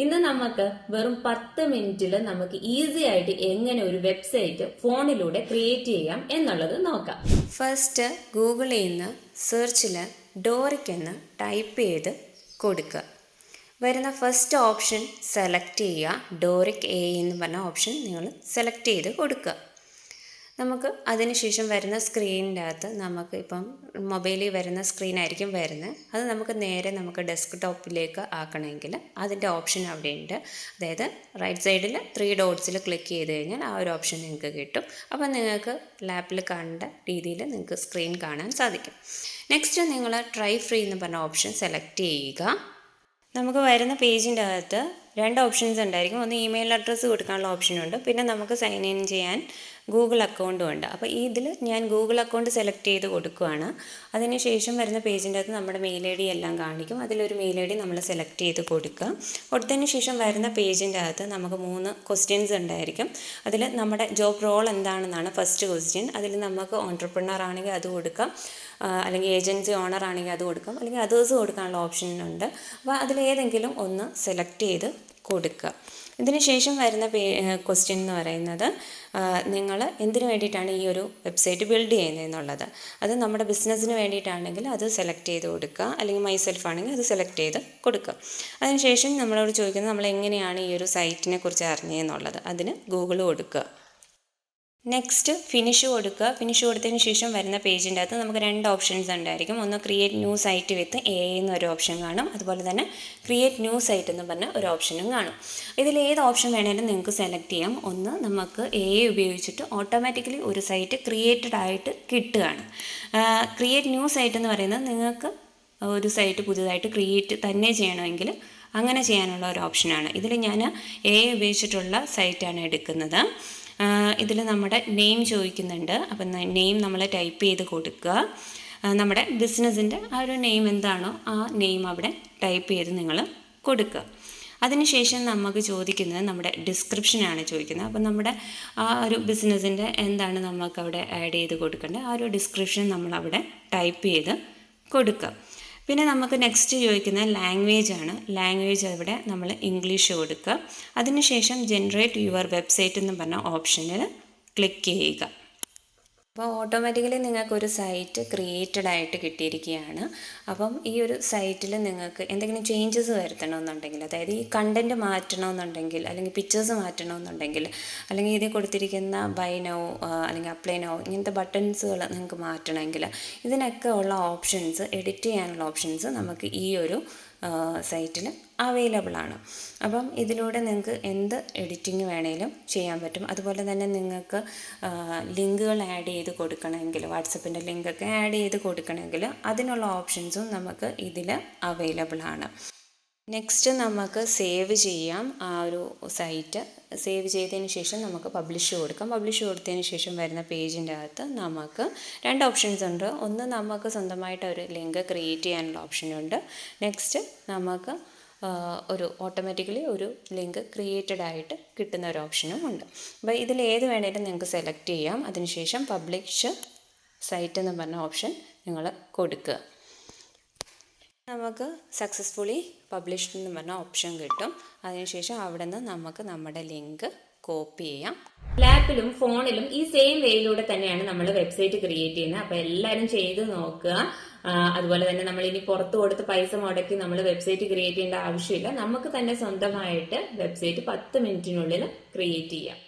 ഇന്ന് നമുക്ക് വെറും പത്ത് മിനിറ്റിൽ നമുക്ക് ഈസി ആയിട്ട് എങ്ങനെ ഒരു വെബ്സൈറ്റ് ഫോണിലൂടെ ക്രിയേറ്റ് ചെയ്യാം എന്നുള്ളത് നോക്കാം. ഫസ്റ്റ് ഗൂഗിളിൽ നിന്ന് സെർച്ചിൽ ഡോറിക് എന്ന് ടൈപ്പ് ചെയ്ത് കൊടുക്കുക വരുന്ന ഫസ്റ്റ് ഓപ്ഷൻ സെലക്ട് ചെയ്യുക. ഡോറിക് എ എന്ന് പറഞ്ഞ ഓപ്ഷൻ നിങ്ങൾ സെലക്ട് ചെയ്ത് കൊടുക്കുക നമുക്ക് അതിനുശേഷം വരുന്ന സ്ക്രീനിന്റെ അകത്ത് നമുക്ക് ഇപ്പം മൊബൈലിൽ വരുന്ന സ്ക്രീനായിരിക്കും വരുന്നത്. അത് നമുക്ക് നേരെ നമുക്ക് ഡെസ്ക് ടോപ്പിലേക്ക് ആക്കണമെങ്കിൽ അതിന്റെ ഓപ്ഷൻ അവിടെയുണ്ട്. അതായത് റൈറ്റ് സൈഡിൽ ത്രീ ഡോട്ട്സിൽ ക്ലിക്ക് ചെയ്ത് കഴിഞ്ഞാൽ ആ ഒരു ഓപ്ഷൻ നിങ്ങൾക്ക് കിട്ടും. അപ്പോൾ നിങ്ങൾക്ക് ലാപ്പിൽ കണ്ട രീതിയിൽ നിങ്ങൾക്ക് സ്ക്രീൻ കാണാൻ സാധിക്കും. നെക്സ്റ്റ് നിങ്ങൾ ട്രൈ ഫ്രീ എന്ന് പറഞ്ഞ ഓപ്ഷൻ സെലക്ട് ചെയ്യുക. നമുക്ക് വരുന്ന പേജിന്റെ അകത്ത് രണ്ട് ഓപ്ഷൻസ് ഉണ്ടായിരിക്കും. ഒന്ന് ഇമെയിൽ അഡ്രസ്സ് കൊടുക്കാനുള്ള ഓപ്ഷനുണ്ട് പിന്നെ നമുക്ക് സൈൻ ഇൻ ചെയ്യാൻ ഗൂഗിൾ അക്കൗണ്ടും ഉണ്ട്. അപ്പോൾ ഇതിൽ ഞാൻ ഗൂഗിൾ അക്കൗണ്ട് സെലക്ട് ചെയ്ത് കൊടുക്കുകയാണ് അതിനുശേഷം വരുന്ന പേജിന്റെ അകത്ത് നമ്മുടെ മെയിൽ ഐ ഡി എല്ലാം കാണിക്കും. അതിലൊരു മെയിൽ ഐ ഡി നമ്മൾ സെലക്ട് ചെയ്ത് കൊടുക്കുക. കൊടുത്തതിന് ശേഷം വരുന്ന പേജിന്റെ അകത്ത് നമുക്ക് മൂന്ന് ക്വസ്റ്റ്യൻസ് ഉണ്ടായിരിക്കും. അതിൽ നമ്മുടെ ജോബ് റോൾ എന്താണെന്നാണ് ഫസ്റ്റ് ക്വസ്റ്റ്യൻ അതിൽ നമുക്ക് ഓൺടർപ്രണർ ആണെങ്കിൽ അത് കൊടുക്കാം. അല്ലെങ്കിൽ ഏജൻസി ഓണർ ആണെങ്കിൽ അത് കൊടുക്കാം. അല്ലെങ്കിൽ അതേഴ്സ് കൊടുക്കാനുള്ള ഓപ്ഷൻ ഉണ്ട്. അപ്പോൾ അതിലേതെങ്കിലും ഒന്ന് സെലക്ട് ചെയ്ത് കൊടുക്കുക. ഇതിന് ശേഷം വരുന്ന പേ ക്വസ്റ്റ്യൻ എന്ന് പറയുന്നത് നിങ്ങൾ എന്തിനു വേണ്ടിയിട്ടാണ് ഈ ഒരു വെബ്സൈറ്റ് ബിൽഡ് ചെയ്യുന്നത് എന്നുള്ളത്. അത് നമ്മുടെ ബിസിനസ്സിന് വേണ്ടിയിട്ടാണെങ്കിൽ അത് സെലക്ട് ചെയ്ത് കൊടുക്കുക. അല്ലെങ്കിൽ മൈസെൽഫ് ആണെങ്കിൽ അത് സെലക്ട് ചെയ്ത് കൊടുക്കുക. അതിനുശേഷം നമ്മളോട് ചോദിക്കുന്നത് നമ്മൾ എങ്ങനെയാണ് ഈ ഒരു സൈറ്റിനെ കുറിച്ച് അറിഞ്ഞതെന്നുള്ളത് അതിന് ഗൂഗിൾ കൊടുക്കുക. നെക്സ്റ്റ് ഫിനിഷ് കൊടുക്കുക. ഫിനിഷ് കൊടുത്തതിന് ശേഷം വരുന്ന പേജിന്റെ അകത്ത് നമുക്ക് രണ്ട് ഓപ്ഷൻസ് ഉണ്ടായിരിക്കും. ഒന്ന് create new site with a എന്നൊരു ഓപ്ഷൻ കാണും. അതുപോലെ തന്നെ ക്രിയേറ്റ് ന്യൂ സൈറ്റ് എന്ന് പറഞ്ഞ ഒരു ഓപ്ഷനും കാണും. ഇതിൽ ഏത് ഓപ്ഷൻ വേണേലും നിങ്ങൾക്ക് സെലക്ട് ചെയ്യാം. ഒന്ന് നമുക്ക് എ ഉപയോഗിച്ചിട്ട് ഓട്ടോമാറ്റിക്കലി ഒരു സൈറ്റ് ക്രിയേറ്റഡ് ആയിട്ട് കിട്ടുകയാണ്. ക്രിയേറ്റ് ന്യൂ സൈറ്റ് എന്ന് പറയുന്നത് നിങ്ങൾക്ക് ഒരു സൈറ്റ് പുതിയതായിട്ട് ക്രിയേറ്റ് തന്നെ ചെയ്യണമെങ്കിൽ അങ്ങനെ ചെയ്യാനുള്ള ഒരു ഓപ്ഷനാണ് ഇതിൽ ഞാൻ എ ഉപയോഗിച്ചിട്ടുള്ള സൈറ്റാണ് എടുക്കുന്നത്. ഇതിൽ നമ്മുടെ നെയിം ചോദിക്കുന്നുണ്ട്. അപ്പം നെയിം നമ്മൾ ടൈപ്പ് ചെയ്ത് കൊടുക്കുക നമ്മുടെ ബിസിനസ്സിന്റെ ആ ഒരു നെയിം എന്താണോ ആ നെയിം അവിടെ ടൈപ്പ് ചെയ്ത് നിങ്ങൾ കൊടുക്കുക അതിനുശേഷം നമുക്ക് ചോദിക്കുന്നത് നമ്മുടെ ഡിസ്ക്രിപ്ഷനാണ് ചോദിക്കുന്നത്. അപ്പം നമ്മുടെ ആ ഒരു ബിസിനസ്സിന്റെ എന്താണ് നമുക്ക് അവിടെ ആഡ് ചെയ്ത് കൊടുക്കേണ്ടത്? ആ ഒരു ഡിസ്ക്രിപ്ഷൻ നമ്മളവിടെ ടൈപ്പ് ചെയ്ത് കൊടുക്കുക പിന്നെ നമുക്ക് നെക്സ്റ്റ് ചോദിക്കുന്ന ലാംഗ്വേജ് ആണ്. ലാംഗ്വേജ് അവിടെ നമ്മൾ ഇംഗ്ലീഷ് കൊടുക്കുക. അതിനുശേഷം ജനറേറ്റ് യുവർ വെബ്സൈറ്റ് എന്ന് പറഞ്ഞ ഓപ്ഷനിൽ ക്ലിക്ക് ചെയ്യുക. അപ്പോൾ ഓട്ടോമാറ്റിക്കലി നിങ്ങൾക്കൊരു സൈറ്റ് ക്രിയേറ്റഡ് ആയിട്ട് കിട്ടിയിരിക്കുകയാണ്. അപ്പം ഈ ഒരു സൈറ്റിൽ നിങ്ങൾക്ക് എന്തെങ്കിലും ചേഞ്ചസ് വരുത്തണമെന്നുണ്ടെങ്കിൽ അതായത് ഈ കണ്ടന്റ് മാറ്റണമെന്നുണ്ടെങ്കിൽ അല്ലെങ്കിൽ പിക്ചേഴ്സ് മാറ്റണമെന്നുണ്ടെങ്കിൽ അല്ലെങ്കിൽ ഇതിൽ കൊടുത്തിരിക്കുന്ന ബൈ നോ അല്ലെങ്കിൽ അപ്ലൈ നോ ഇങ്ങനത്തെ ബട്ടൺസുകൾ നിങ്ങൾക്ക് മാറ്റണമെങ്കിൽ ഇതിനൊക്കെ ഉള്ള ഓപ്ഷൻസ് എഡിറ്റ് ചെയ്യാനുള്ള ഓപ്ഷൻസ് നമുക്ക് ഈ ഒരു സൈറ്റിൽ അവൈലബിൾ ആണ് അപ്പം ഇതിലൂടെ നിങ്ങൾക്ക് എന്ത് എഡിറ്റിംഗ് വേണേലും ചെയ്യാൻ പറ്റും. അതുപോലെ തന്നെ നിങ്ങൾക്ക് ലിങ്കുകൾ ആഡ് ചെയ്ത് കൊടുക്കണമെങ്കിൽ വാട്സപ്പിന്റെ ലിങ്കൊക്കെ ആഡ് ചെയ്ത് കൊടുക്കണമെങ്കിൽ അതിനുള്ള ഓപ്ഷൻസും നമുക്ക് ഇതിൽ അവൈലബിൾ ആണ് നെക്സ്റ്റ് നമുക്ക് സേവ് ചെയ്യാം. ആ ഒരു സൈറ്റ് സേവ് ചെയ്തതിന് ശേഷം നമുക്ക് പബ്ലിഷ് കൊടുക്കാം. പബ്ലിഷ് കൊടുത്തതിന് ശേഷം വരുന്ന പേജിന്റെ അകത്ത് നമുക്ക് രണ്ട് ഓപ്ഷൻസ് ഉണ്ട്. ഒന്ന് നമുക്ക് സ്വന്തമായിട്ട് ഒരു ലിങ്ക് ക്രിയേറ്റ് ചെയ്യാനുള്ള ഓപ്ഷനുണ്ട് നെക്സ്റ്റ് നമുക്ക് ഒരു ഓട്ടോമാറ്റിക്കലി ഒരു ലിങ്ക് ക്രിയേറ്റഡ് ആയിട്ട് കിട്ടുന്ന ഒരു ഓപ്ഷനും ഉണ്ട്. അപ്പോൾ ഇതിൽ ഏത് വേണേലും നിങ്ങൾക്ക് സെലക്ട് ചെയ്യാം. അതിനുശേഷം പബ്ലിഷ് സൈറ്റ് എന്ന് പറഞ്ഞ ഓപ്ഷൻ നിങ്ങൾ കൊടുക്കുക. നമുക്ക് സക്സസ്ഫുള്ളി പബ്ലിഷ്ഡ് എന്ന് പറഞ്ഞ ഓപ്ഷൻ കിട്ടും. അതിനുശേഷം അവിടെ നിന്ന് നമുക്ക് നമ്മുടെ ലിങ്ക് കോപ്പി ചെയ്യാം. ലാപ്പിലും ഫോണിലും ഈ സെയിം വേയിലൂടെ തന്നെയാണ് നമ്മൾ വെബ്സൈറ്റ് ക്രിയേറ്റ് ചെയ്യുന്നത്. അപ്പൊ എല്ലാവരും ചെയ്ത് നോക്കുക. അതുപോലെ തന്നെ നമ്മൾ ഇനി പുറത്ത് കൊടുത്ത് പൈസ മുടക്കി നമ്മൾ വെബ്സൈറ്റ് ക്രിയേറ്റ് ചെയ്യേണ്ട ആവശ്യമില്ല. നമുക്ക് തന്നെ സ്വന്തമായിട്ട് വെബ്സൈറ്റ് പത്ത് മിനിറ്റിനുള്ളിൽ ക്രിയേറ്റ് ചെയ്യാം.